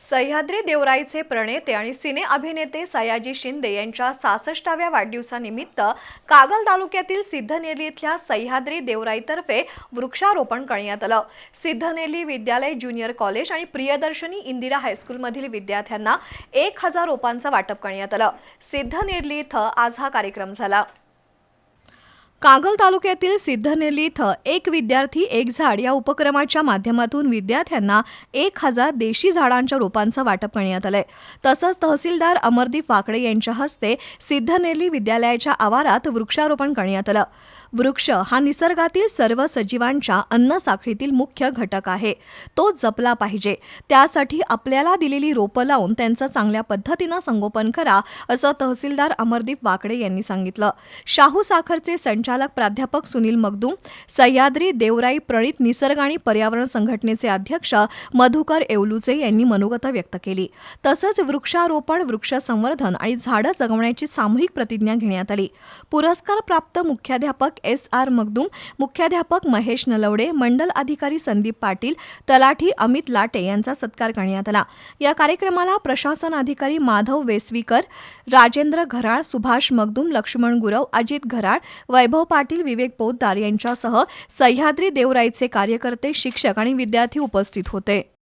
सह्याद्री देवराईचे प्रणेते आणि सिने अभिनेते सयाजी शिंदे यांच्या सासष्टाव्या वाढदिवसानिमित्त कागल तालुक्यातील सिद्धनेली इथल्या सह्याद्री देवराईतर्फे वृक्षारोपण करण्यात आलं. सिद्धनेली विद्यालय ज्युनियर कॉलेज आणि प्रियदर्शनी इंदिरा हायस्कूलमधील विद्यार्थ्यांना एक हजार रोपांचं वाटप करण्यात आलं. सिद्धनेरली इथं आज हा कार्यक्रम झाला. कागल तालुक्यातील सिद्धनेली इथं एक विद्यार्थी एक झाड या उपक्रमाच्या माध्यमातून विद्यार्थ्यांना एक हजार देशी झाडांच्या रोपांचं वाटप करण्यात आलंय. तसंच तहसीलदार अमरदीप वाकडे यांच्या हस्ते सिद्धनेली विद्यालयाच्या आवारात वृक्षारोपण करण्यात आलं. वृक्ष हा निसर्गातील सर्व सजीवांच्या अन्न साखळीतील मुख्य घटक आहे. तो जपला पाहिजे. त्यासाठी आपल्याला दिलेली रोपं लावून त्यांचं चांगल्या पद्धतीनं संगोपन करा असं तहसीलदार अमरदीप वाकडे यांनी सांगितलं. शाहू साखरचे संचालक प्राध्यापक सुनील मगदूम सह्याद्री देवराई प्रणित निसर्ग आणि पर्यावरण संघटनेचे अध्यक्ष मधुकर येवलुचे यांनी मनोगत व्यक्त केली. तसंच वृक्षारोपण वृक्ष संवर्धन आणि झाडं जगवण्याची सामूहिक प्रतिज्ञा घेण्यात आली. पुरस्कार प्राप्त मुख्याध्यापक एस आर मगदूम मुख्याध्यापक महेश नलवडे मंडल अधिकारी संदीप पाटील तलाठी अमित लाटे यांचा सत्कार करण्यात आला. या कार्यक्रमाला प्रशासन अधिकारी माधव वेसवीकर राजेंद्र घराळ सुभाष मगदूम लक्ष्मण गुरव अजित घराळ वैभव पाटील विवेक पोद्दार यांच्यासह सह्याद्री देवराईचे कार्यकर्ते शिक्षक आणि विद्यार्थी उपस्थित होते.